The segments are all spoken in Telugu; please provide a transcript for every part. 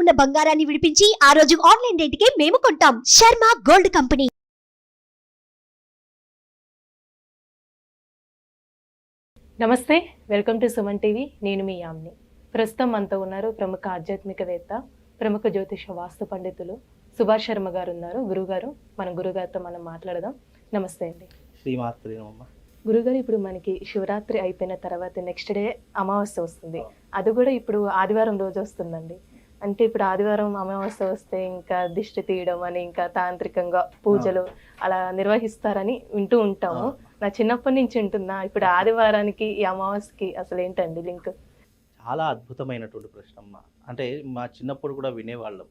ఉన్న బంగారాన్ని విడిపించి ఆ రోజు ఆన్లైన్ రేటుకే మేము కొంటాం. Sharma gold company. నమస్తే వెల్కమ్ టు సుమన్ టీవీ. నేను మీ యామ్ని. ప్రస్తుతం మనతో ఉన్నారు ప్రముఖ ఆధ్యాత్మికవేత్త ప్రముఖ జ్యోతిష వాస్తు పండితులు సుభాష్ శర్మ గారు ఉన్నారు. గురుగారు మన గురుగారితో మనం మాట్లాడదాం. నమస్తే అండి. శ్రీమాత్రి గురుగారు ఇప్పుడు మనకి శివరాత్రి అయిపోయిన తర్వాత నెక్స్ట్ డే అమావాస్య వస్తుంది. అది కూడా ఇప్పుడు ఆదివారం రోజు వస్తుందండి. అంటే ఇప్పుడు ఆదివారం అమావాస్య వస్తే ఇంకా దిష్టి తీయడం అని ఇంకా తాంత్రికంగా పూజలు అలా నిర్వహిస్తారని వింటూ ఉంటాము. నా చిన్నప్పటి నుంచి ఉంటున్నా ఇప్పుడు ఆదివారానికి ఈ అమావాస్యకి అసలు ఏంటండి లింక్? చాలా అద్భుతమైనటువంటి ప్రశ్న అమ్మ. అంటే మా చిన్నప్పుడు కూడా వినేవాళ్ళం.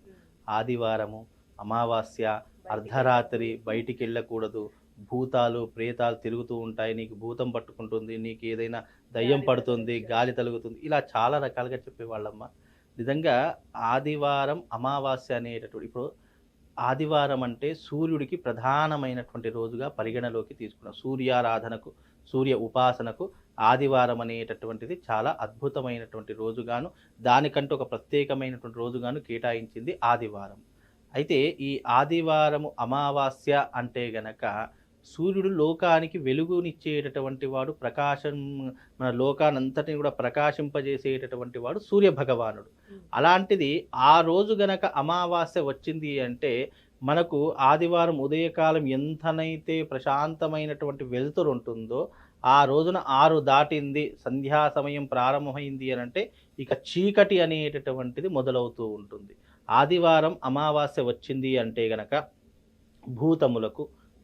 ఆదివారము అమావాస్య అర్ధరాత్రి బయటికి వెళ్ళకూడదు భూతాలు ప్రేతాలు తిరుగుతూ ఉంటాయి. నీకు భూతం పట్టుకుంటుంది. నీకు ఏదైనా దయ్యం పడుతుంది గాలి తలుగుతుంది. ఇలా చాలా రకాలుగా చెప్పేవాళ్ళమ్మ. నిజంగా ఆదివారం అమావాస్య అనేటటువంటి ఇప్పుడు ఆదివారం అంటే సూర్యుడికి ప్రధానమైనటువంటి రోజుగా పరిగణలోకి తీసుకున్నాం. సూర్యారాధనకు సూర్య ఉపాసనకు ఆదివారం అనేటటువంటిది చాలా అద్భుతమైనటువంటి రోజుగాను దానికంటూ ఒక ప్రత్యేకమైనటువంటి రోజుగాను కేటాయించింది ఆదివారం. అయితే ఈ ఆదివారము అమావాస్య అంటే గనక సూర్యుడు లోకానికి వెలుగునిచ్చేటటువంటి వాడు ప్రకాశం మన లోకానంతటిని కూడా ప్రకాశింపజేసేటటువంటి వాడు సూర్య భగవానుడు అలాంటిది ఆ రోజు గనక అమావాస్య వచ్చింది అంటే మనకు ఆదివారం ఉదయకాలం ఎంతనైతే ప్రశాంతమైనటువంటి వెలుతురు ఉంటుందో ఆ రోజున ఆరు దాటింది సంధ్యా సమయం ప్రారంభమైంది అని అంటే ఇక చీకటి అనేటటువంటిది మొదలవుతూ ఉంటుంది. ఆదివారం అమావాస్య వచ్చింది అంటే గనక భూతములకు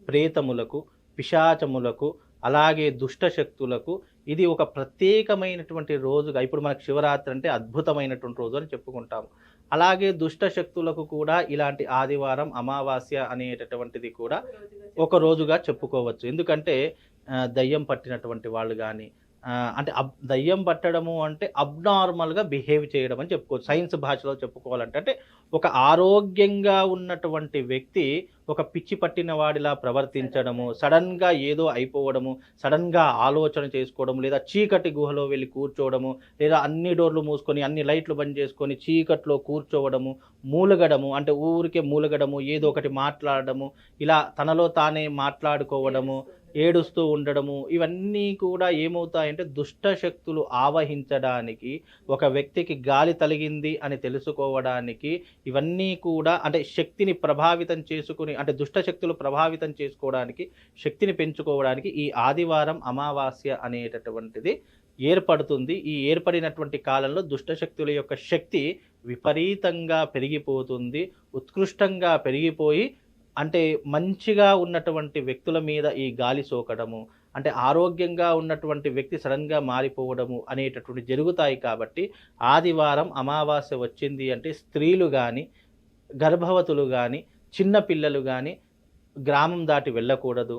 ప్రేతములకు పిశాచములకు అలాగే దుష్ట శక్తులకు ఇది ఒక ప్రత్యేకమైనటువంటి రోజుగా ఇప్పుడు మనకు శివరాత్రి అంటే అద్భుతమైనటువంటి రోజు అని చెప్పుకుంటాము. అలాగే దుష్ట శక్తులకు కూడా ఇలాంటి ఆదివారం అమావాస్య అనేటటువంటిది కూడా ఒక రోజుగా చెప్పుకోవచ్చు. ఎందుకంటే దయ్యం పట్టినటువంటి వాళ్ళు కానీ అంటే అబ్ దయ్యం పట్టడము అంటే అబ్నార్మల్గా బిహేవ్ చేయడం అని చెప్పుకోవచ్చు. సైన్స్ భాషలో చెప్పుకోవాలంటే అంటే ఒక ఆరోగ్యంగా ఉన్నటువంటి వ్యక్తి ఒక పిచ్చి పట్టిన వాడిలా ప్రవర్తించడము సడన్గా ఏదో అయిపోవడము సడన్గా ఆలోచన చేసుకోవడం లేదా చీకటి గుహలో వెళ్ళి కూర్చోవడము లేదా అన్ని డోర్లు మూసుకొని అన్ని లైట్లు బంద్ చేసుకొని చీకట్లో కూర్చోవడము మూలగడము అంటే ఊరికే మూలగడము ఏదో ఒకటి మాట్లాడడము ఇలా తనలో తానే మాట్లాడుకోవడము ఏడుస్తూ ఉండడము ఇవన్నీ కూడా ఏమవుతాయంటే దుష్ట శక్తులు ఆవహించడానికి ఒక వ్యక్తికి గాలి తలిగింది అని తెలుసుకోవడానికి ఇవన్నీ కూడా అంటే శక్తిని ప్రభావితం చేసుకుని అంటే దుష్ట శక్తులు ప్రభావితం చేసుకోవడానికి శక్తిని పెంచుకోవడానికి ఈ ఆదివారం అమావాస్య అనేటటువంటిది ఏర్పడుతుంది. ఈ ఏర్పడినటువంటి కాలంలో దుష్ట శక్తుల యొక్క శక్తి విపరీతంగా పెరిగిపోతుంది. ఉత్కృష్టంగా పెరిగిపోయి అంటే మంచిగా ఉన్నటువంటి వ్యక్తుల మీద ఈ గాలి సోకడము అంటే ఆరోగ్యంగా ఉన్నటువంటి వ్యక్తి సడన్గా మారిపోవడము అనేటటువంటి జరుగుతాయి కాబట్టి ఆదివారం అమావాస్య వచ్చింది అంటే స్త్రీలు కానీ గర్భవతులు కానీ చిన్న పిల్లలు కానీ గ్రామం దాటి వెళ్ళకూడదు.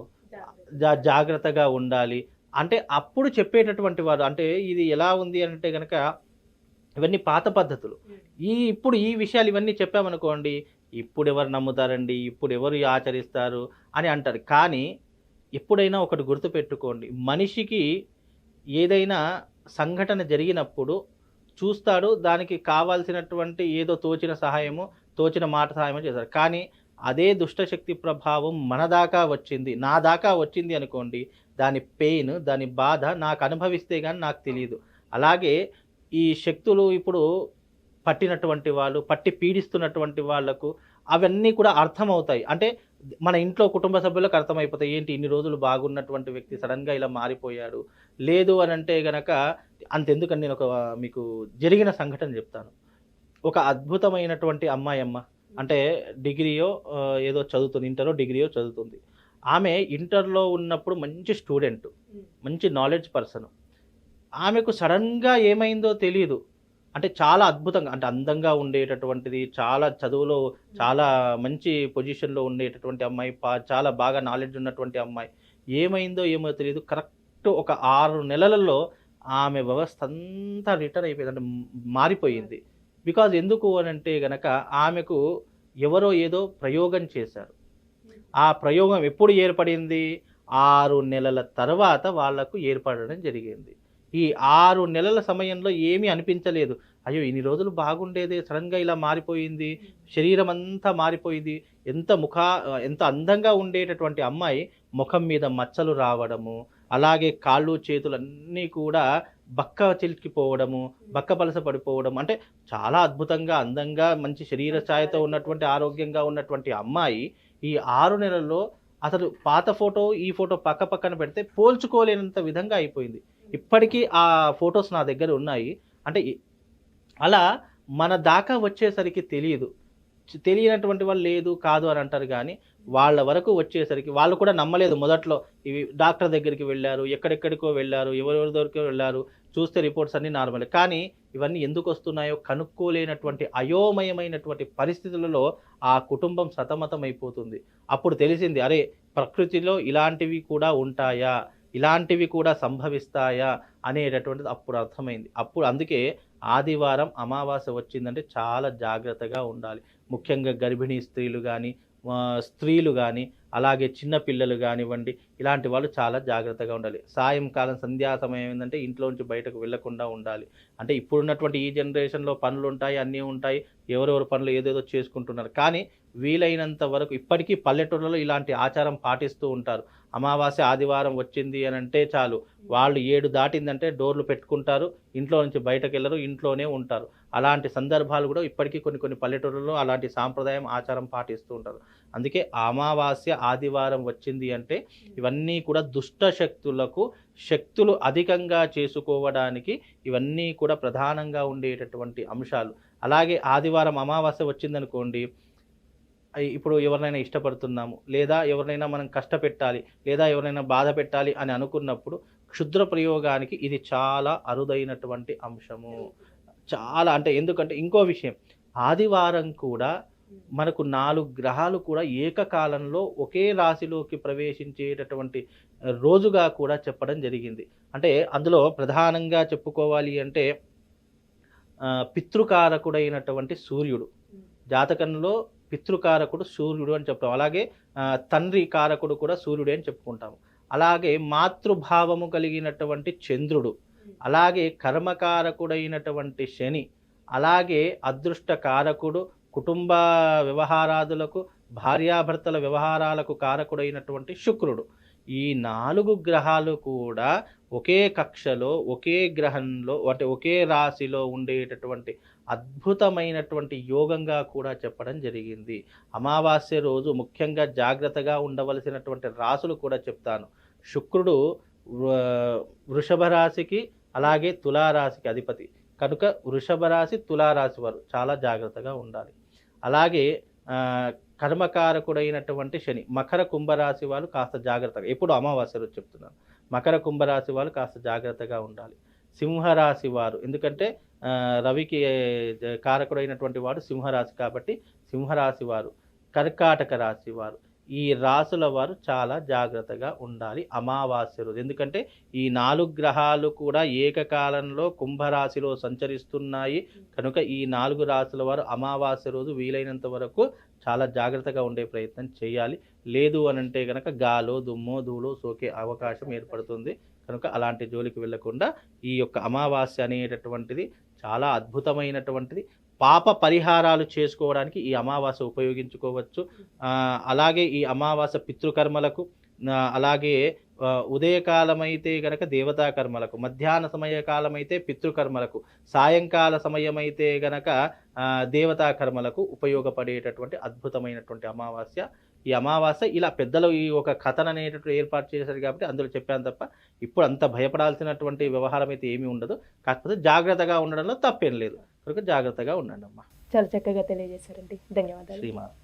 జా జాగ్రత్తగా ఉండాలి. అంటే అప్పుడు చెప్పేటటువంటి వారు అంటే ఇది ఎలా ఉంది అంటే కనుక ఇవన్నీ పాత పద్ధతులు. ఈ ఇప్పుడు ఈ విషయాలు ఇవన్నీ చెప్పామనుకోండి ఇప్పుడు ఎవరు నమ్ముతారండి? ఇప్పుడు ఎవరు ఆచరిస్తారు? అని అంటారు. కానీ ఎప్పుడైనా ఒకటి గుర్తుపెట్టుకోండి. మనిషికి ఏదైనా సంఘటన జరిగినప్పుడు చూస్తాడు దానికి కావాల్సినటువంటి ఏదో తోచిన సహాయము తోచిన మాట సహాయము చేస్తారు కానీ అదే దుష్టశక్తి ప్రభావం మన దాకా వచ్చింది. నా దాకా వచ్చింది అనుకోండి దాని పెయిన్ దాని బాధ నాకు అనుభవిస్తే కానీ నాకు తెలియదు అలాగే ఈ శక్తులు ఇప్పుడు పట్టినటువంటి వాళ్ళు పట్టి పీడిస్తున్నటువంటి వాళ్ళకు అవన్నీ కూడా అర్థమవుతాయి. అంటే మన ఇంట్లో కుటుంబ సభ్యులకు అర్థమైపోతాయి. ఏంటి ఇన్ని రోజులు బాగున్నటువంటి వ్యక్తి సడన్గా ఇలా మారిపోయాడు. లేదు అని అంటే గనక అంతెందుకని నేను ఒక మీకు జరిగిన సంఘటన చెప్తాను. ఒక అద్భుతమైనటువంటి అమ్మాయి అమ్మ అంటే డిగ్రీయో ఏదో చదువుతుంది. ఇంటరో డిగ్రీయో చదువుతుంది. ఆమె ఇంటర్లో ఉన్నప్పుడు మంచి స్టూడెంట్. మంచి నాలెడ్జ్ పర్సన్. ఆమెకు సడన్గా ఏమైందో తెలియదు అంటే చాలా అద్భుతంగా అంటే అందంగా ఉండేటటువంటిది చాలా చదువులో చాలా మంచి పొజిషన్లో ఉండేటటువంటి అమ్మాయి చాలా బాగా నాలెడ్జ్ ఉన్నటువంటి అమ్మాయి. ఏమైందో ఏమో తెలియదు కరెక్ట్ ఒక ఆరు నెలలలో ఆమె వ్యవస్థ అంతా రిటర్న్ అయిపోయింది అంటే మారిపోయింది. బికాజ్ ఎందుకు అని అంటే గనక ఆమెకు ఎవరో ఏదో ప్రయోగం చేశారు. ఆ ప్రయోగం ఎప్పుడు ఏర్పడింది? ఆరు నెలల తర్వాత వాళ్ళకు ఏర్పడడం జరిగింది. ఈ ఆరు నెలల సమయంలో ఏమీ అనిపించలేదు. అయ్యో ఇన్ని రోజులు బాగుండేది సడన్గా ఇలా మారిపోయింది శరీరం అంతా మారిపోయింది. ఎంత ముఖ ఎంత అందంగా ఉండేటటువంటి అమ్మాయి ముఖం మీద మచ్చలు రావడము అలాగే కాళ్ళు చేతులు అన్నీ కూడా బక్క చిలికిపోవడము బక్క పలస పడిపోవడం అంటే చాలా అద్భుతంగా అందంగా మంచి శరీర ఛాయతో ఉన్నటువంటి ఆరోగ్యంగా ఉన్నటువంటి అమ్మాయి ఈ ఆరు నెలల్లో అసలు పాత ఫోటో ఈ ఫోటో పక్క పక్కన పెడితే పోల్చుకోలేనంత విధంగా అయిపోయింది. ఇప్పటికీ ఆ ఫొటోస్ నా దగ్గర ఉన్నాయి. అంటే అలా మన దాకా వచ్చేసరికి తెలియదు. తెలియనటువంటి వాళ్ళు లేదు కాదు అని అంటారు కానీ వాళ్ళ వరకు వచ్చేసరికి వాళ్ళు కూడా నమ్మలేదు. మొదట్లో ఇవి డాక్టర్ దగ్గరికి వెళ్ళారు ఎక్కడెక్కడికో వెళ్ళారు ఎవరెవరి దగ్గరికి వెళ్ళారు చూస్తే రిపోర్ట్స్ అన్నీ నార్మల్. కానీ ఇవన్నీ ఎందుకు వస్తున్నాయో కనుక్కోలేనటువంటి అయోమయమైనటువంటి పరిస్థితులలో ఆ కుటుంబం సతమతం అయిపోతుంది అప్పుడు తెలిసింది అరే ప్రకృతిలో ఇలాంటివి కూడా ఉంటాయా? ఇలాంటివి కూడా సంభవిస్తాయా అనేటటువంటిది అప్పుడు అర్థమైంది. అప్పుడు అందుకే ఆదివారం అమావాస్య వచ్చిందంటే చాలా జాగ్రత్తగా ఉండాలి. ముఖ్యంగా గర్భిణీ స్త్రీలు కానీ స్త్రీలు కానీ అలాగే చిన్న పిల్లలు కానివ్వండి ఇలాంటి వాళ్ళు చాలా జాగ్రత్తగా ఉండాలి. సాయంకాలం సంధ్యా సమయం ఏంటంటే ఇంట్లోంచి బయటకు వెళ్ళకుండా ఉండాలి. అంటే ఇప్పుడున్నటువంటి ఈ జనరేషన్లో పనులు ఉంటాయి అన్నీ ఉంటాయి. ఎవరెవరు పనులు ఏదేదో చేసుకుంటున్నారు. కానీ వీలైనంత వరకు ఇప్పటికీ పల్లెటూళ్ళలో ఇలాంటి ఆచారం పాటిస్తూ ఉంటారు. అమావాస్య ఆదివారం వచ్చింది అని అంటే చాలు. వాళ్ళు ఏడు దాటిందంటే డోర్లు పెట్టుకుంటారు ఇంట్లో నుంచి బయటకు వెళ్ళరు ఇంట్లోనే ఉంటారు. అలాంటి సందర్భాలు కూడా ఇప్పటికీ కొన్ని కొన్ని పల్లెటూళ్ళలో అలాంటి సాంప్రదాయం ఆచారం పాటిస్తూ ఉంటారు. అందుకే అమావాస్య ఆదివారం వచ్చింది అంటే ఇవన్నీ కూడా దుష్ట శక్తులకు శక్తులు అధికంగా చేసుకోవడానికి ఇవన్నీ కూడా ప్రధానంగా ఉండేటటువంటి అంశాలు. అలాగే ఆదివారం అమావాస్య వచ్చిందనుకోండి ఇప్పుడు ఎవరినైనా ఇష్టపడుతున్నాము లేదా ఎవరినైనా మనం కష్టపెట్టాలి లేదా ఎవరినైనా బాధ పెట్టాలి అని అనుకున్నప్పుడు క్షుద్ర ప్రయోగానికి ఇది చాలా అరుదైనటువంటి అంశము. చాలా అంటే ఎందుకంటే ఇంకో విషయం ఆదివారం కూడా మనకు నాలుగు గ్రహాలు కూడా ఏకకాలంలో ఒకే రాశిలోకి ప్రవేశించేటటువంటి రోజుగా కూడా చెప్పడం జరిగింది. అంటే అందులో ప్రధానంగా చెప్పుకోవాలి అంటే పితృకారకుడైనటువంటి సూర్యుడు. జాతకంలో పితృకారకుడు సూర్యుడు అని చెప్తాం. అలాగే తండ్రి కారకుడు కూడా సూర్యుడే అని చెప్పుకుంటాము. అలాగే మాతృభావము కలిగినటువంటి చంద్రుడు అలాగే కర్మకారకుడైనటువంటి శని అలాగే అదృష్ట కారకుడు కుటుంబ వ్యవహారాదులకు భార్యాభర్తల వ్యవహారాలకు కారకుడైనటువంటి శుక్రుడు. ఈ నాలుగు గ్రహాలు కూడా ఒకే కక్షలో ఒకే గ్రహంలో అంటే ఒకే రాశిలో ఉండేటటువంటి అద్భుతమైనటువంటి యోగంగా కూడా చెప్పడం జరిగింది. అమావాస్య రోజు ముఖ్యంగా జాగ్రత్తగా ఉండవలసినటువంటి రాసులు కూడా చెప్తాను. శుక్రుడు వృషభ రాశికి అలాగే తులారాశికి అధిపతి. కనుక వృషభ రాశి తులారాశి వారు చాలా జాగ్రత్తగా ఉండాలి. అలాగే కర్మకారకుడైనటువంటి శని మకర కుంభరాశి వాళ్ళు కాస్త జాగ్రత్తగా ఎప్పుడు అమావాస్య రోజు చెప్తున్నాను మకర కుంభరాశి వాళ్ళు కాస్త జాగ్రత్తగా ఉండాలి. సింహరాశి వారు ఎందుకంటే రవికి కారకుడైనటువంటి వాడు సింహరాశి కాబట్టి సింహరాశి వారు కర్కాటక రాశి వారు ఈ రాసుల వారు చాలా జాగ్రత్తగా ఉండాలి అమావాస్య రోజు. ఎందుకంటే ఈ నాలుగు గ్రహాలు కూడా ఏకకాలంలో కుంభరాశిలో సంచరిస్తున్నాయి. కనుక ఈ నాలుగు రాశుల వారు అమావాస్య రోజు వీలైనంత వరకు చాలా జాగ్రత్తగా ఉండే ప్రయత్నం చేయాలి. లేదు అని అంటే కనుక గాలో దుమ్మో ధూళో సోకే అవకాశం ఏర్పడుతుంది. కనుక అలాంటి జోలికి వెళ్ళకుండా ఈ యొక్క అమావాస్య అనేటటువంటిది చాలా అద్భుతమైనటువంటిది. పాప పరిహారాలు చేసుకోవడానికి ఈ అమావాస్య ఉపయోగించుకోవచ్చు. అలాగే ఈ అమావాస్య పితృకర్మలకు అలాగే ఆ, ఉదయకాలం అయితే గనక దేవతా కర్మలకు మధ్యాహ్న సమయ కాలం అయితే పితృకర్మలకు సాయంకాల సమయం అయితే గనక దేవతా కర్మలకు ఉపయోగపడేటటువంటి అద్భుతమైనటువంటి అమావాస్య. ఈ అమావాస్య ఇలా పెద్దలు ఈ ఒక కథను అనేటటువంటి ఏర్పాటు చేశారు కాబట్టి అందులో చెప్పాను తప్ప ఇప్పుడు అంత భయపడాల్సినటువంటి వ్యవహారం అయితే ఏమీ ఉండదు. కాకపోతే జాగ్రత్తగా ఉండడంలో తప్పేం లేదు. కనుక జాగ్రత్తగా ఉండండి అమ్మా చాలా చక్కగా తెలియజేశారండి. ధన్యవాదాలు. శ్రీమాన్